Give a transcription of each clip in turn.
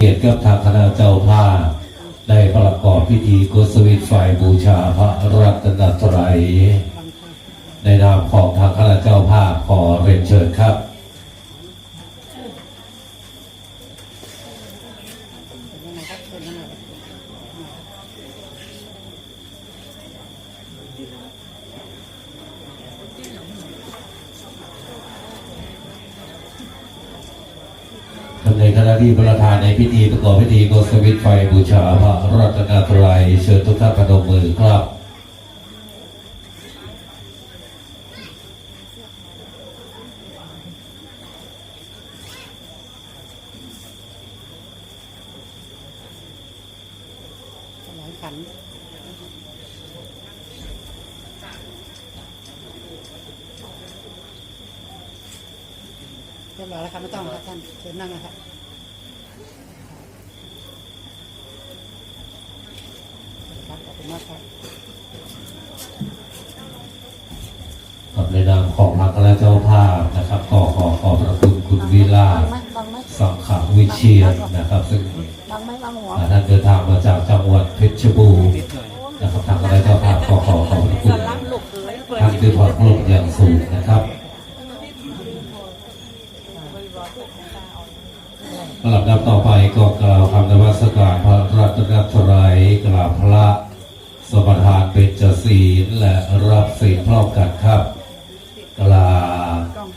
เกียรติกับทางคณะเจ้าภาพได้ประกอบพิธีกุศวิตฝ่ายบูชาพระรัตนตรัยในนามของทางคณะเจ้าภาพขอเรียนเชิญครับ ที่ประธานในพิธีประกอบพิธีโกสวิตไฟบูชาพระรัตนตรัยเชิญทุกท่านพนมมือครับหลายขันเรียบร้อยแล้วครับไม่ต้องครับท่านเชิญนั่งนะครับครับขอบคุณมากครับ กับในนามของทางคณะเจ้าภาพนะครับก็ขอขอบพระคุณคุณวิลา บั ศ งไหมบังไหม สังขวิ เชียนนะครับ ซึ่งบังไหมบังหัวท่านเดินทางมาจากจังหวัดเพชรบูรณ์นะครับทางคณะเจ้าภาพก็ขอขอบพระคุณท่านด้วยความเคารพอย่างสูงนะครับลำดับต่อไปก็กล่าวคำนมัสการพระรัตนตรัยกราบพระสมทานเป็นจศีลและรับศีลพร้อมกันครับกราบ กล้อง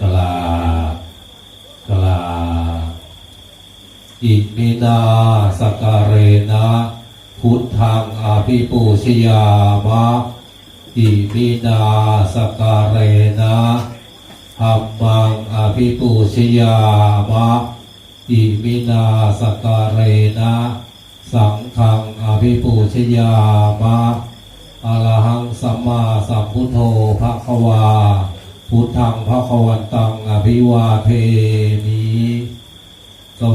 กลา กลา อิ มินาสการเรนะพุทธังอาภิปูชยามะอิมินาสการเรนะธัมมังอาภิปูชยามะอิมินาสการเรนะสังฆังอาภิปูชยามะอะระหังสัมมาสัมพุทโธภะคะวา พุทธังภะคะวันตังอภิวาเทมิ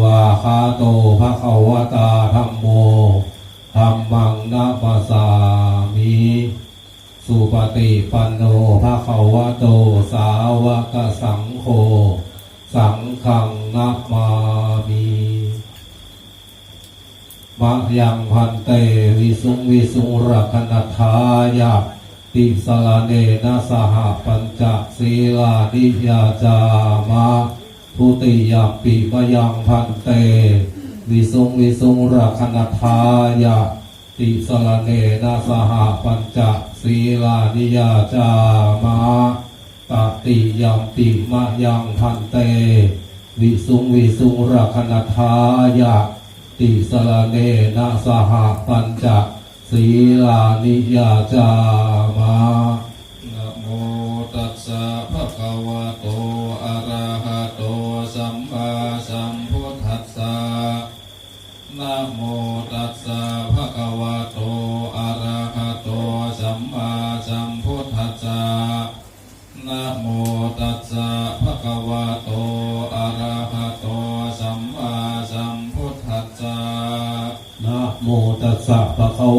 วาคาโตภะคะวตาธัมโมธัมมังนาปัสสามิสุปฏิปันโนภะคะวะโตสาวกสังโฆสังฆังนามามิมะยังพันเตวิสุงวิสุงรักนัทายาติสลาเนนะสหปัญจศีลานิยาจามะ ทุติยมปิมะยังพันเต วิสุงวิสุงรักนัทายาติสลาเนนะสหปัญจศีลานิยาจามะตติยมปิมะยังพันเต วิสุงวิสุงรักนัทายาติสลาเนนะสหปัญจศีลานิยาจามะนะ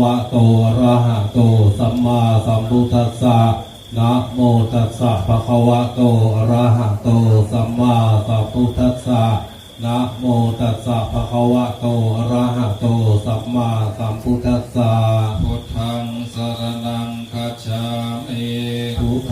วะโตอะระหะโต สัมมาสัมพุทธัสสะนะโมตัสสะภะคะวะโตอะระหะโต สัมมาสัมพุทธัสสะนะโมตัสสะภะคะวะโตอะระหะโต สัมมาสัมพุทธัสสะ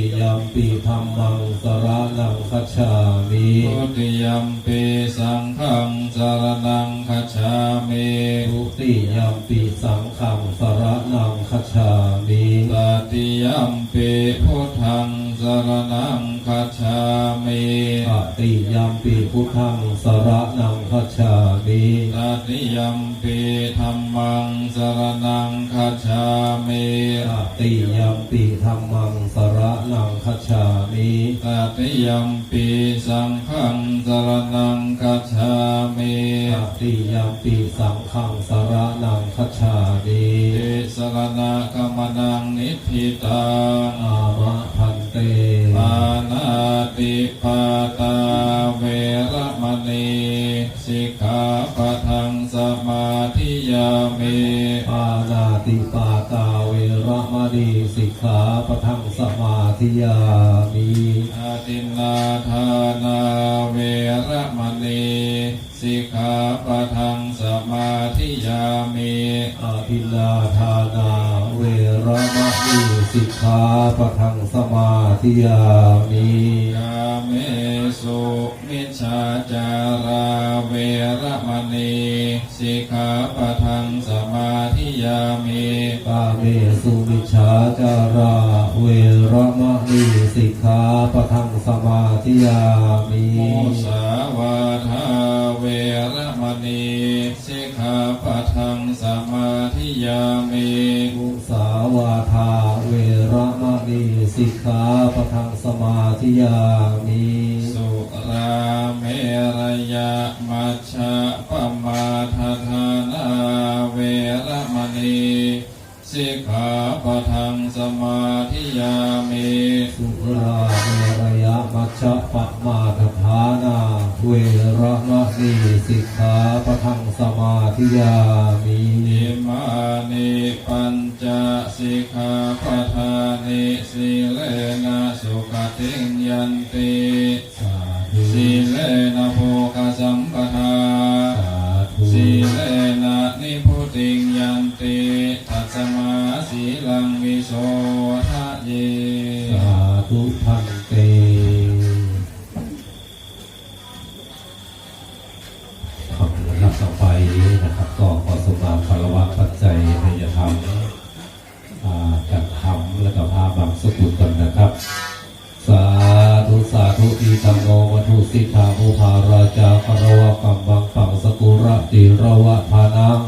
ย มปีธรรมังสรณังคัจฉามิทุติยมปีสังฆังสรณังคัจฉามิทุติยมปีสังฆังสรณังคัจฉามิตติยมปีพุทธังส รณังคัจฉามิตติยมปีพุทธังสรณังคัจฉามิตติยมปีธรรมังสรณังคัจฉามิตติยมปีธรรมังสรณังคัจฉามิตติยมปีสังฆังสรณังคัจฉามิติยมปีสังฆังสารนังคัจฉามิเอสรณะกมนังนิธิตังอามะพันเตปานาติปาตาเวระมณีสิกขาปะทังสมาธิยามิปานาติปาตาเวระมณีสิกขาปะทังสมาธิยามิอาตินนาทานาเวระมณี สิกขาปะทังสมาธิยามิอาทินนาทานาเวระมณีสิกขาปะทังสมาธิยามิกาเมสุมิจฉาจาราเวระมณีสิกขาปะทังสมาธิยามิกาเมสุมิชฌาจาราเวระมณีสิก ขาปะทังสมาธิยามิมุสาวาทาเวระมณีสิกขาปะทังสมาธิยามิมุสาวาทาเวระมณีสิกขาปะทังสมาธิยามิสุราเมรยะมัชฌะปมาทธานาเวระมณี สิกขาปะทังสมาธิยามิสุราเมรยะมัชฌะปะมาทฐานาเวระมณีสิกขาปะทังสมาธิยามิเิมานิปัญจสิกขาปะ จาคารวะกัมบังปังสกุระติระวะทานัง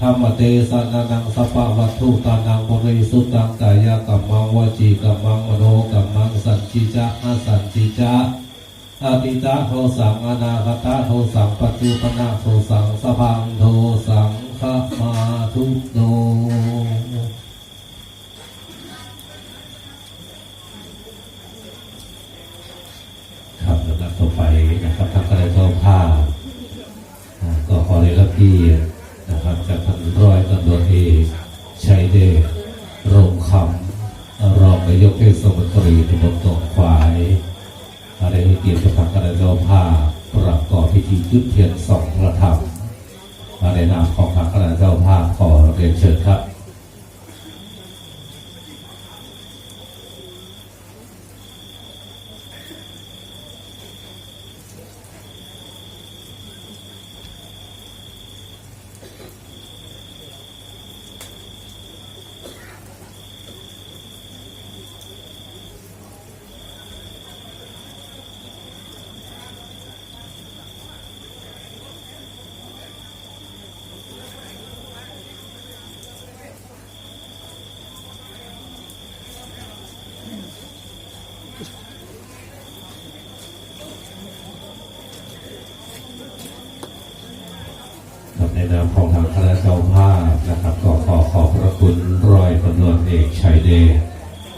ธรรมเตสนานังสปะวัตถุตานังบริสุทธังกายกัมมังวจีกัมมังมโนกัมมังสัจจิจะอสัจจิจะอติตาโทสังอนาคตาโทสังปัจจุปนาโทสังสพังโทสังขมาทุโนครับลำดับต่อไปนะครับทางคณะเจ้าภาพอ่าก็ ที่นะครับจากท่านร้อยตำรวจเอกชัยเดชรงคำรองนายกเทศมนตรีตำบลตองควายอะไรให้เกียรติประธานคณะเจ้าภาพประกอบพิธีจุดเทียนสองระธรรมในนามของทางคณะเจ้าภาพขอเรียนเชิญครับ ครับในนามของทางคณะเจ้าภาพนะครับ ก็ขอขอบพระ คุณร้อยตำรวจเอกชัยเดช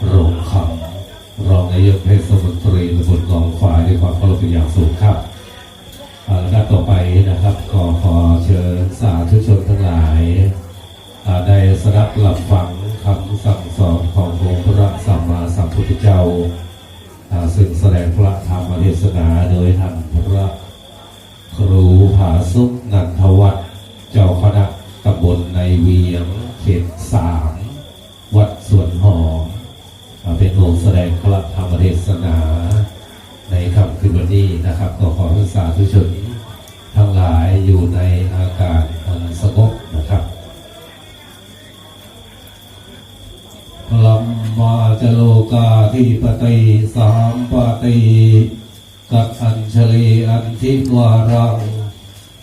โรงคำรองนายกเทศมนตรีตำบลหนองฝ่ายด้วยความเคารพเป็นอย่างสูงครับอ่าและต่อไปนะครับก็ขอเชิญสาธุชนทั้งหลายได้สดับหลับฟังคำสั่งสอนขององค์พระสัมมาสัมพุทธเจ้าซึ่งแสดงพระธรรมเทศนาโดยท่านพระครูผาสุกนันทวัฒน์เจ้าคณะตำบลในเวียงเขต สามวัดสวนหอมเป็นโงแสดงพระธรรมเทศนา ในค่ำคืนวันนี้นะครับก็ขอให้สาธุชนทั้งหลายอยู่ในอากาศอันสงบนะครับลัมมาจโลกาธิปตยสามปฏิกัดอัญชลีอันทิวารัง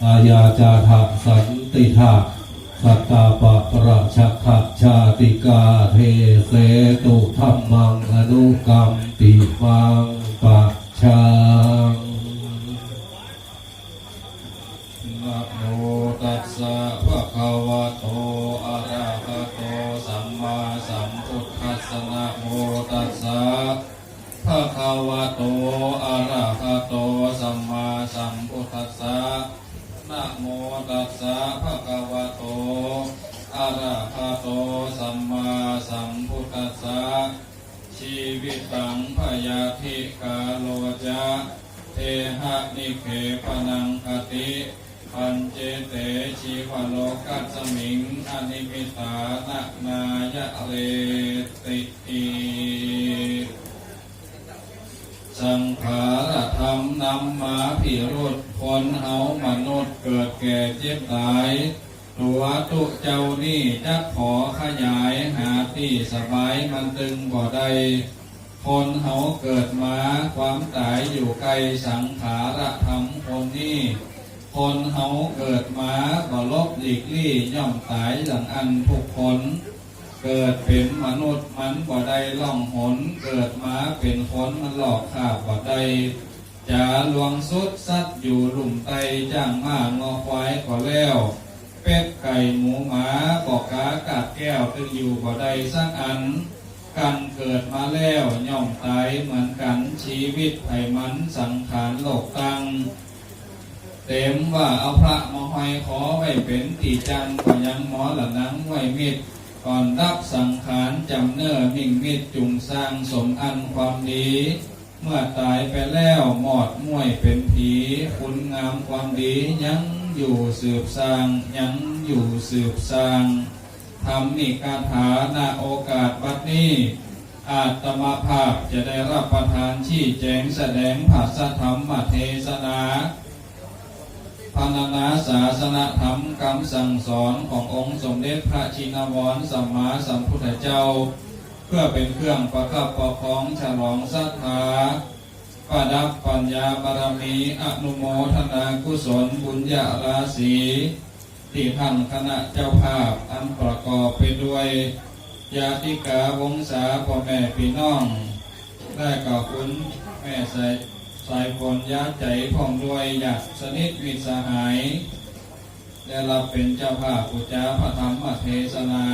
อาญาจาทะสันติทะ สัตตาปะประชักขชาติกาเทเสตุธรรมังอนุกรรมปิมังปะชังนะโมตัสสะภะคะวะโตอะระหะโตสัมมาสัมพุทธัสสะนะโมตัสสะภะคะวะโตอะระหะโตสัมมาสัมพุทธัสสะ โมตัสสะภะคะวะโต อะระหะโต สัมมาสัมพุทธัสสะ ชีวิตังพยาธิกาโลจะเทหะนิเคปนังคติปัญเจเตชีวโลกัสมิงอนิมิตานะนายะเรติอีสังขารธรรมนำมาพิรุษ คนเฮามนุษย์เกิดแก่เจ็บตาย ตัวตุเจ้านี่จะขอขยายหาที่สบายมันตึงบ่ได้คนเฮาเกิดมาความตายอยู่ไกลสังขารธรรมคนนี้คนเฮาเกิดมาบ่ลบหลีกลี่ย่อมตายหลังอันทุกคน เกิดเป็นมนุษย์มันบ่ได้ล่องหน เกิดมาเป็นคนมันหลอกข่าบ่ได้ จะลวงสุดสัตว์อยู่หลุมไตจ้างมางอควายก็แล้ว เป็ดไก่หมูหมาบอกกากาดแก้วตึงอยู่บ่ได้สักอัน กันเกิดมาแล้วย่อมตายเหมือนกันชีวิตไผมันสังขารโลกตัง เต็มว่าเอาพระมาห้อยขอไว้เป็นตีจังก็ยังหมอละนังไว้มิดก่อนรับสังขารจำเนื้อมิ่งมิดจุงสร้างสมอันความดี เมื่อตายไปแล้วหมอดม่วยเป็นผีคุณงามความดียังอยู่สืบสร้างยังอยู่สืบสร้างทำนิกาถาณโอกาสบัดนี้ อาตมาภาพจะได้รับประทานชี้แจงแสดงภาษธรรมเทศนาพันนาศาสนธรรมคำสั่งสอนขององค์สมเด็จพระชินวรสัมมาสัมพุทธเจ้า เพื่อเป็นเครื่องประคับประคองฉลองศรัทธาประดับปัญญาบารมีอนุโมทนากุศลบุญญาราศีที่ท่านคณะเจ้าภาพอันประกอบไปด้วยญาติกาวงศาพ่อแม่พี่น้อง ได้กับคุณแม่ใสายสายผลยาใจพ่องด้วยญาติสนิทมิตรสหาย ได้รับเป็นเจ้าภาพปุจจาพระธรรมเทศนา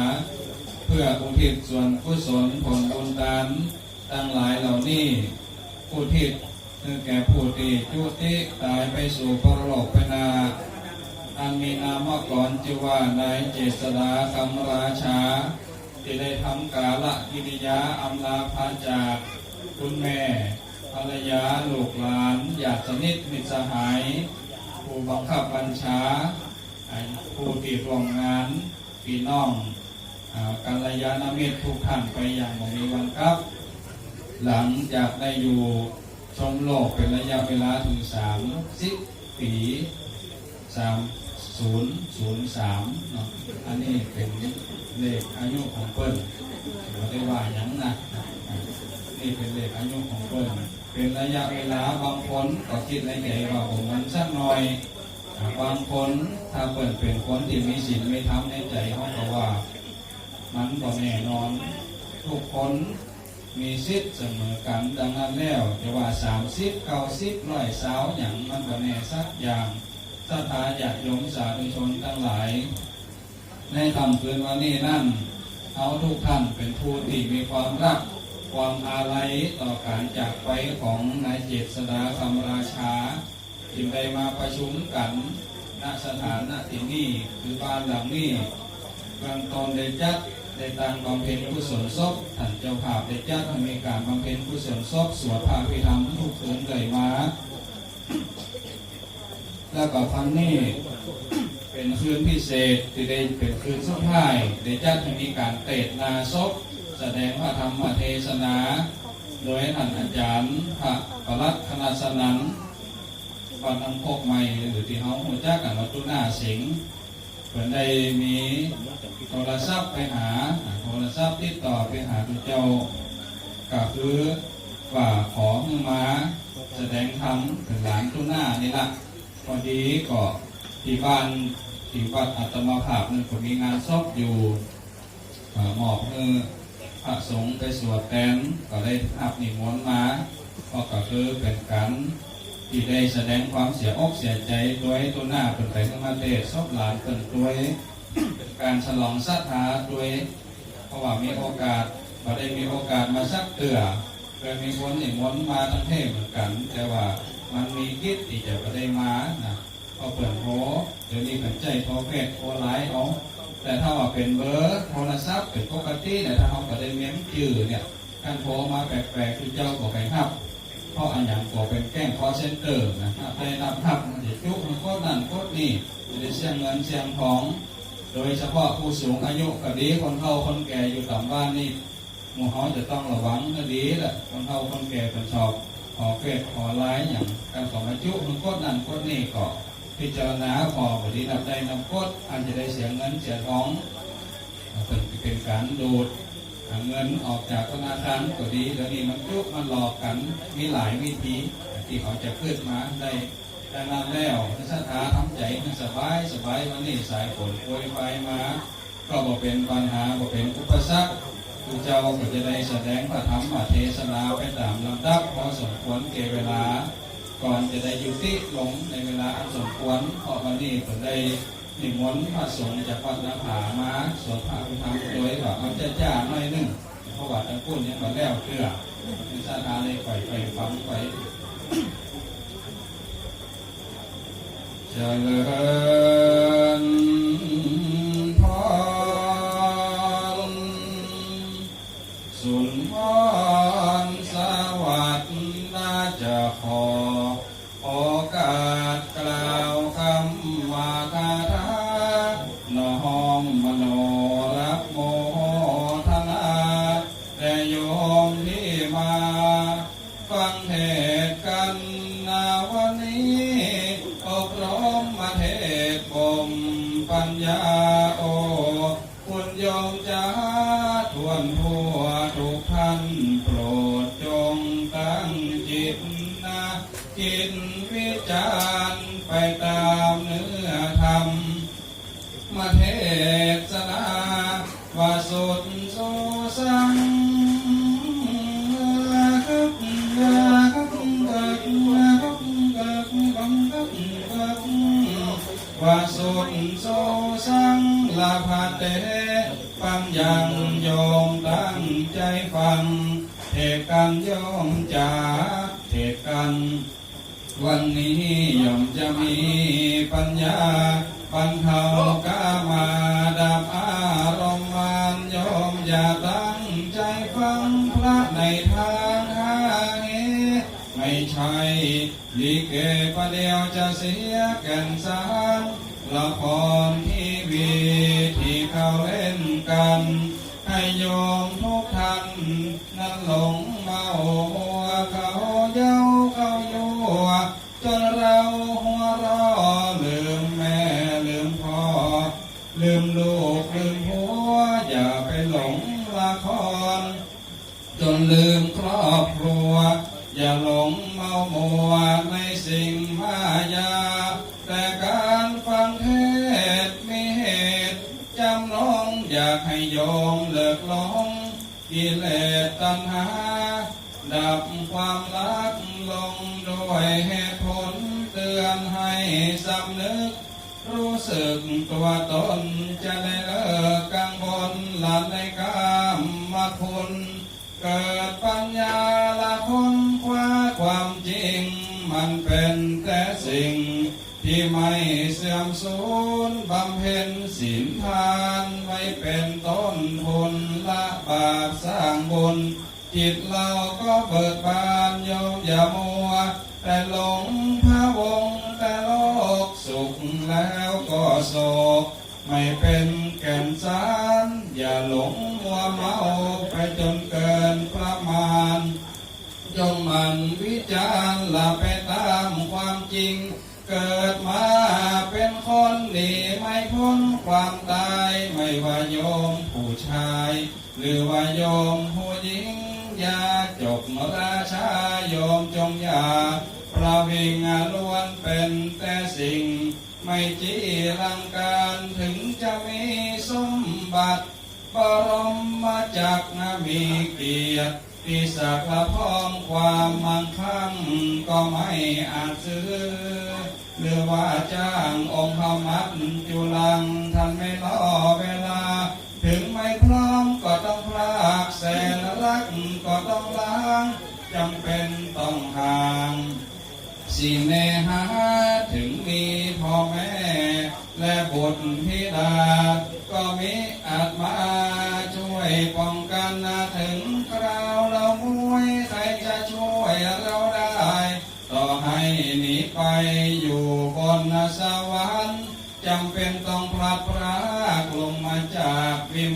พื่ออุทิศส่วนกุศลผลบุญทานทั้งหลายเหล่านี้ผู้ที่คือแก่ผู้ที่จุติตายไปสู่พระโลกไปนาอันมีนามก่อนชื่อว่านายเจษดาคำราชา ที่ได้ทำกาละกิริยาอำลาพาจากคุณแม่ภรรยาลูกหลานญาติสนิทมิตรสหาย ผู้บังคับบัญชาผู้ที่ร่วมงานพี่น้อง กัลยาณมิตรทุกท่านไปอย่างมีวันครับ หลังจากได้อยู่ชมโลกเป็นระยะเวลาถึงสามสิบปีสามศูนย์ศูนย์สามเนาะอันนี้เป็นเลขอายุของเปิ้ลไม่ได้ว่าหยังนะนี่เป็นเลขอายุของเปิ้ลเป็นระยะเวลาบางคนก็คิดในใจว่าผมมันสักหน่อยบางคนถ้าเปิดเป็นคนที่มีศีลไม่ทำในใจเขาก็ว่า มันก็แน่นอน ทุกคนมีสิทธิ์เสมอกันดังนั้นแล้วจะว่าสามสิบเก้าสิบร้อยสาวอย่างมันก็แน่สักอย่างสถาญาติโยมสาธุชนทั้งหลาย ในคำคืนวันนี้นั่นเอาทุกท่านเป็นผู้ที่มีความรัก ความอาลัยต่อการจากไปของนายเจษดาคำราชาจึงได้มาประชุมกันณสถานณที่นี้คือบ้านหลังนี้เบื้องต้นได้จัด ได้ตั้งบำเพ็ญกุศลศพท่านเจ้าภาพได้จัดให้มีการบำเพ็ญกุศลศพสวดพระพิธรรมทุกคืนเลยมา แล้วก็ครั้งนี้เป็นคืนพิเศษที่ได้เป็นคืนสุดท้ายได้จัดให้มีการเตดนาศพแสดงพระธรรมเทศนา โดยท่านอาจารย์พระประลัดคณะสนันวัดอังโคกใหม่หรือที่เขาหัวจักกันวัตุนาสิงห์ เพิ่นได้มีโทรศัพท์ไปหาโทรศัพท์ติดต่อไปหาทุกเจ้าก็คือว่าขอให้มาแสดงธรรมถึงหลานตุหน้านี่ละพอดีก็ที่บ้านที่วัดอัตมาภาพนึงก็มีงานซอบอยู่เอ่อมอบมือพระสงฆ์ไปสวดแตนก็ได้อับนิมนต์มาก็ก็คือเป็นการ ที่ได้แสดงความเสียอกเสียใจด้วยตัวหน้าเป็นไปสมาเทศซบหลานเป็นด้วยเป็นการฉลองศรัทธาด้วยเพราะว่ามีโอกาสพอได้มีโอกาสมาสักเตือเคยมีคนนิมนมาทั้งเทศเหมือนกัน แต่ว่ามันมีกิจที่จะม่ได้มานะก็เปิดโทรเดี๋ยวนี้เป็นใจโทรเพจโทรไลน์เอาแต่ถ้าว่าเป็นเบอร์โทรศัพท์เป็นปกติเนี่ยถ้าเขาก็ได้เมียมจื่อเนี่ยการโทรมาแปลกๆคือเจ้าก็ไปครับ เพราะอันอย่างก็เป็นแกล้งคอเซ็นเตอร์นะครับได้นับทับมันจะจุกมันก็นั่นก็นี่จะเสียเงินเสียงทอง โดยเฉพาะผู้สูงอายุก็ดีคนเฒ่าคนแก่อยู่ตามบ้านนี่หมู่เขาจะต้องระวังก็ดีแหละคนเฒ่าคนแก่เป็นชอบขอเฟซขอไลน์อย่างการขอมาจุมันก็นั่นก็นี่ก็พิจารณาพอพอดีนับได้นับกดอาจจะได้เสียเงินเสียทองเป็นเป็นการดูด เงินออกจากธนาคารก็ดีแล้วนี่มันจุกมันหลอกกันมีหลายวิธีที่เขาจะขึ้นมาได้ดังนั้นแล้วถ้าสถาทำใจให้สบายสบายวันนี้สายฝนโปรยไปมา ก็บ่เป็นปัญหาบ่เป็นอุปสรรคผู้เจ้าก็จะได้แสดงพระธรรมเทศนาไปตามลำดับพอสมควรเกเวลา ก่อนจะได้ยุติลงในเวลาอันสมควรเพราะวันนี้ผมได้ นิมนต์พระสงฆ์จากวัดนาผามาสวดพระพิธรรมโดยว่ามันจะจ้าหน่อยนึงเพราะว่าทั้นเนี่ยมันแล้วเกลือมีสถานในไฟไฟฟังไฟเจริญ ฟังแห่ ยังโยมตั้งใจฟัง เทกันโยมจ๋าเทกัน วันนี้ย่อมจะมีปัญญาบรรเทากามาดับอารมณ์มานโยมอย่าตั้งใจฟังพระในทางหาเหไม่ใช่ลิเกประเดียวจะเสียแก่นสารละครทีวีที่เขาเล่น กันให้โยมทุกท่านนั้นหลงเมาหัวเขาเย้าเขายัวจนเราหัวรอลืมแม่ลืมพ่อ ลืมลูกลืมผัวอย่าไปหลงละคร จนลืมครอบครัว อย่าหลงเมามัวในสิ่งมายาแต่กาากให้โยมเลิกหลงกิเลสตัณหา ดับความรักลงด้วยเหตุผลเตือนให้สำนึก รู้สึกตัวตนจะได้เลิกกังวลหลับในกามมาคุณเกิดปัญญาละคนคว้าความจริง มันเป็นแต่สิ่ง ที่ไม่เสื่อมสูญบำเพ็ญศีลทานไว้เป็นต้นทุนละบาปสร้างบุญ จิตเราก็เบิกบานโยมอย่ามัว แต่หลงพระวงแต่โลกสุขแล้วก็โศก ไม่เป็นแก่นสารอย่าหลงมัวเมาไปจนเกินประมาณจงมันวิจารณ์ละไปตามความจริง เกิดมาเป็นคนหนีไม่พ้นความตายไม่ว่าโยมผู้ชาย หรือว่าโยมผู้หญิงอย่าจบราชาโยมจงอย่าพระวิงล้วนเป็นแต่สิ่ง ไม่จีรังการถึงจะมีสมบัติบรมมาจากนามีเกียรติปีศักละพ้องความมั่งคั่งก็ไม่อาจซื้อ หรือว่าจ้างองค์พมัดจุลังท่านไม่รอเวลา ถึงไม่พร้อมก็ต้องพลากแสนรักก็ต้องล้างจำเป็นต้องห่างสิเนหาถึงมีพ่อแม่ และบุตรธิดา ก็มีอาจมาช่วยป้อง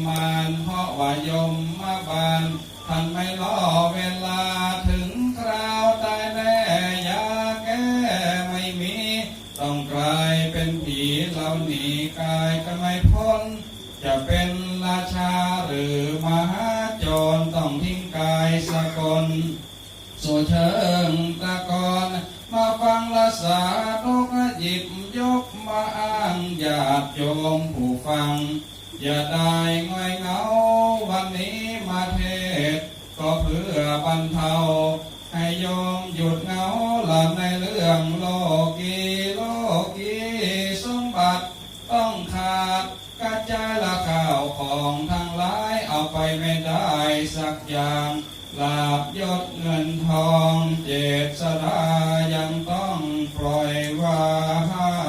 มานเพราะว่ายมมาบานท่านไม่รอเวลาถึงคราวตายแน่ยาแก้ไม่มี ต้องกลายเป็นผีเราหนีกายก็ไม่พ้น จะเป็นราชาหรือมหาจรต้องทิ้งกายสกลสู่เชิงตะกอนมาฟังละสาโลกหยิบยกมาอ้างญาติโยมผู้ฟัง อย่าได้ง่อยเงาวันนี้มาเทศ ก็เพื่อบรรเทา ให้โยมหยุดเงาหลับในเรื่องโลกีโลกีสมบัติต้องขาดกระจายละข่าวของทั้งหลายเอาไปไม่ได้สักอย่างลาบยศเงินทองเจษดายังต้องปล่อยวาง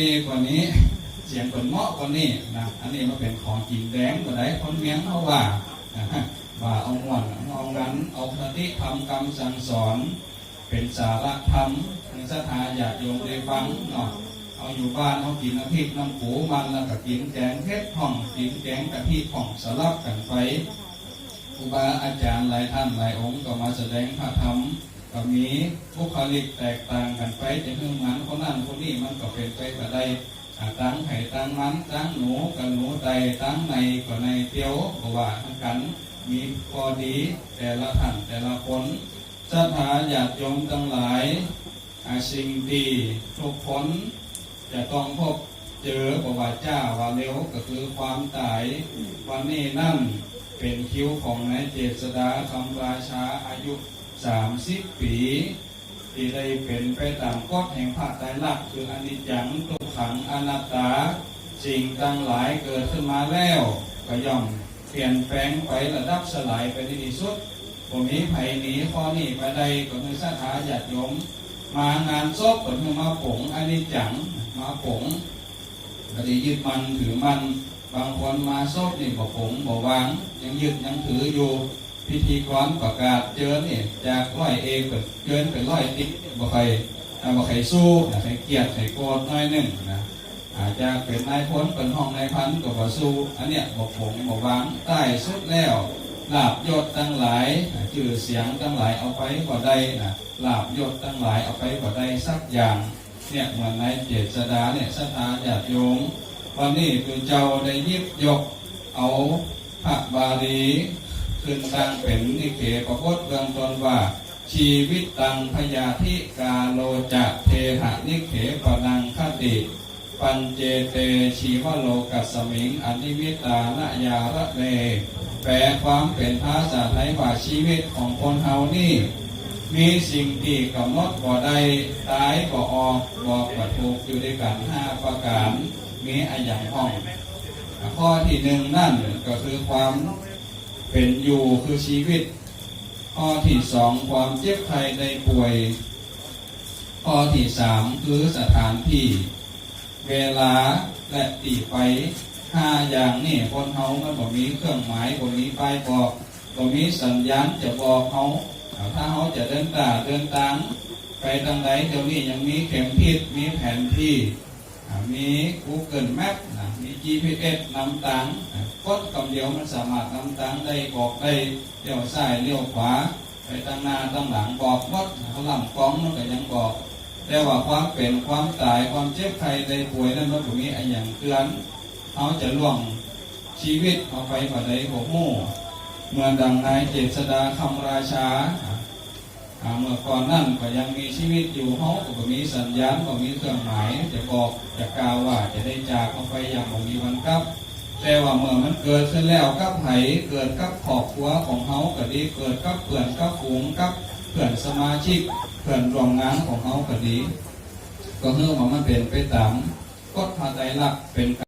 ดีกว่านี้ เสียงคนเหมาะกว่านี้นะอันนี้มันเป็นของจริงแดงกว่าไหนคนเมียงเขาว่าว่าเอาหวนเอางั้นเอาคติธรรมคำสั่งสอน เป็นสาระธรรมทางศรัทธาญาติโยมได้ฟังเนาะเอาอยู่บ้านเขากินน้ำพริกน้ำปูมันแล้วก็กินแกงเพชรผ่องกินแกงกะทิผ่องสลับกันไปครูบาอาจารย์หลายท่านหลายองค์ก็มาแสดงพระธรรม ก็มีบุคลิกแตกต่างกันไปจะเรื่องนั้นคนนั้นคนนี้มันก็เป็นไปก็ได้อ่าตั้งไห่ตั้งมันตั้งหนูกับหนูใดตั้งในก็ในเตียวก็ว่าทั้งกัน มีพอดีแต่ละท่านแต่ละคนศรัทธาญาติโยมทั้งหลายอาสิ่งดีทุกคนจะต้องพบเจอประวัติเจ้าว่าเร็วก็คือความตายวันนี้นั่นเป็นคิ้วของนายเจษดาคำราชาอายุ 30ปีที่ได้เป็นไปตามกฎแห่งภาคไตรลักษณ์คืออนิจจังทุกขังอนัตตาสิ่งตั้งหลายเกิดขึ้นมาแล้วก็ย่อมเปลี่ยนแปลงไประดับสลายไปในที่สุดผมนี้ไผ่หนีข้อนี้ไปใดก็คือสัทธาญาติโยม มางานศพก็คือมาผงอนิจจังมาผงก็ได้ยึดมันถือมัน บางคนมาซบนี่บอกผมบอกวางยังยึดยังถืออยู่ พิธีกรประกาศเจอเนี่ยจากร้อยเองเป็นเกินเป็นร้อยติ๊กบอใครอ่าบอใครสู้นะใครเกียดใครโกรธน้อยหนึ่งนะอาจจะเป็นนายพลเป็นห้องนายพันก็บอกสู้อันเนี้ยบอกผมบอกวางใต้สุดแล้วลาบยศตั้งหลายชื่อเสียงตั้งหลายเอาไปก็ได้นะลาบยศตั้งหลายเอาไปก็ได้สักอย่างเนี่ยเหมือนในเจษดาเนี่ยสถาญาติโยมวันนี้คือเจ้าได้ยิบยกเอาพระบาลี ขึ้นตั้งเป็นนิเคประพจน์เบื้องต้นว่า ชีวิตตังพยาธิกาโลจะเทหะนิเขปนังคติ ปัญเจเตชีวโลกัสมิงอนิมิตานยาระเล แปลความเป็นภาษาไทยว่าชีวิตของคนเฮานี่มีสิ่งที่กำหนดบ่ได้ตายบ่ออกบอกบ่ถูกอยู่ด้วยกันห้าประการมีอะอย่างห้อง ข้อที่หนึ่งนั่นก็คือความ เป็นอยู่คือชีวิต ข้อที่สองความเจ็บไข้ได้ป่วย ข้อที่สามคือสถานที่ เวลาและตีไปห้าอย่างนี่คนเฮามันบ่มีเครื่องหมายบ่มีป้ายบอกบ่มีสัญญาณจะบอกเฮาถ้าเขาจะเดินตาเดินตังไปทางไหนเดี๋ยวนี้ยังมีเข็มทิศมีแผนที่ มี Google Map นะมี GPS นำทางกดคำเดียวมันสามารถนำทางได้บอกได้เลี้ยวซ้ายเลี้ยวขวา ไปทางหน้าทางหลังบอกหมดเขาลำกล้องมันก็ยังบอกแต่ว่าความเป็นความตายความเจ็บไข้ได้ป่วยนั้นมันก็มีอันอย่างเตือนเขาจะล่วงชีวิตเอาไปผ่าใดหัวมู่เมื่อดังนายเจษดาคำราชา เมื่อก่อนนั่นก็ยังมีชีวิตอยู่เขาก็มีสัญญาณก็มีเครื่องหมายจะบอกจะกล่าวว่าจะได้จากเอาไปอย่างบ่มีวันกลับ แต่ว่าเมื่อมันเกิดขึ้นแล้วกับไผเกิดกับครอบครัวของเขาก็ดีเกิดกับเพื่อนกับฝูงกับเพื่อนสมาชิกเพื่อนร่วมงานของเขาก็ดี ก็เนื่องว่ามันเป็นไปตามกฎพระไตรลักษณ์เป็น